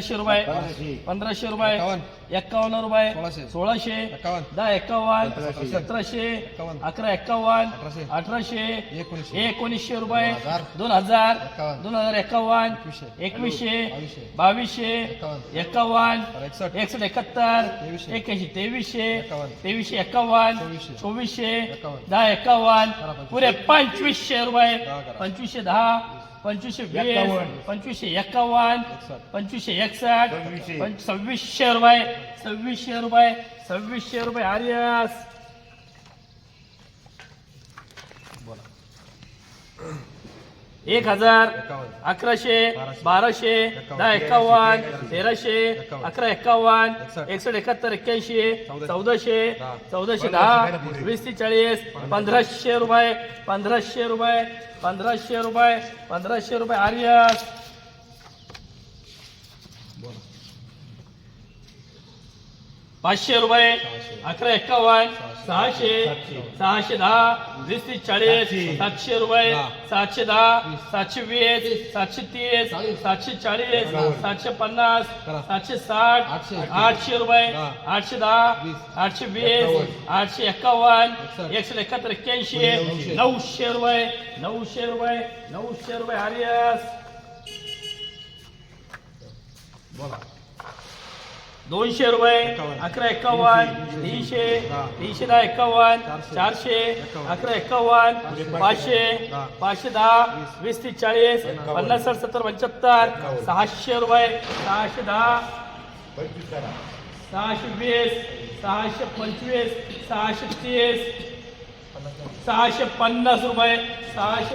सतराशे रुपये पंधराशे. रुपये एक्कावन्न रुपये सोळाशे. दहा एक्कावन्न सतराशे. अकरा एक्कावन्न अठराशे. एकोणीसशे. रुपये दोन हजार. दोन हजार एक्कावन्न एकवीसशे. बावीसशे. एक्कावन्न एकसष्ट. एकाहत्तर एक्याऐंशी तेवीसशे तेवीसशे एक्कावन्न चोवीसशे. दहा एक्कावन्न पुरे पंचवीसशे रुपये. पंचवीसशे दहा पंचवीसशे वीस पंचवीसशे एक्कावन्न पंचवीसशे एकसष्ट पंच- सव्वीसशे रुपये सव्वीसशे रुपये सव्वीसशे रुपये आर्यस. एक हजार अकराशे बाराशे. दहा एक्कावन्न तेराशे. अकरा एक्कावन्न एकसष्ट. एकाहत्तर एक्क्याऐंशी चौदाशे. चौदाशे दहा. वीस ते चाळीस पंधराशे रुपये पंधराशे रुपये पंधराशे रुपये पंधराशे रुपये. आर्यस. पाचशे रुपये अकरा एक्कावन्न सहाशे सहाशे दहा वीस तीस चाळीस सातशे रुपये सातशे दहा सातशे वीस सातशे तीस सातशे चाळीस सातशे पन्नास सातशे साठ आठशे रुपये आठशे दहा आठशे वीस आठशे एक्कावन्न एकशे एकाहत्तर एक्क्याऐंशी नऊशे रुपये नऊशे रुपये नऊशे रुपये आर्यस दोनशे रुपये अकरा एक्कावन्न तीनशे तीनशे दहा. एक्कावन्न चारशे अकरा एक्कावन्न पाचशे पाचशे दहा. वीस. तीस चाळीस पन्नास साठ सत्तर पंच्याहत्तर सहाशे रुपये सहाशे दहा सहाशे वीस सहाशे पंचवीस सहाशे तीस सहाशे पन्नास रुपये सहाशे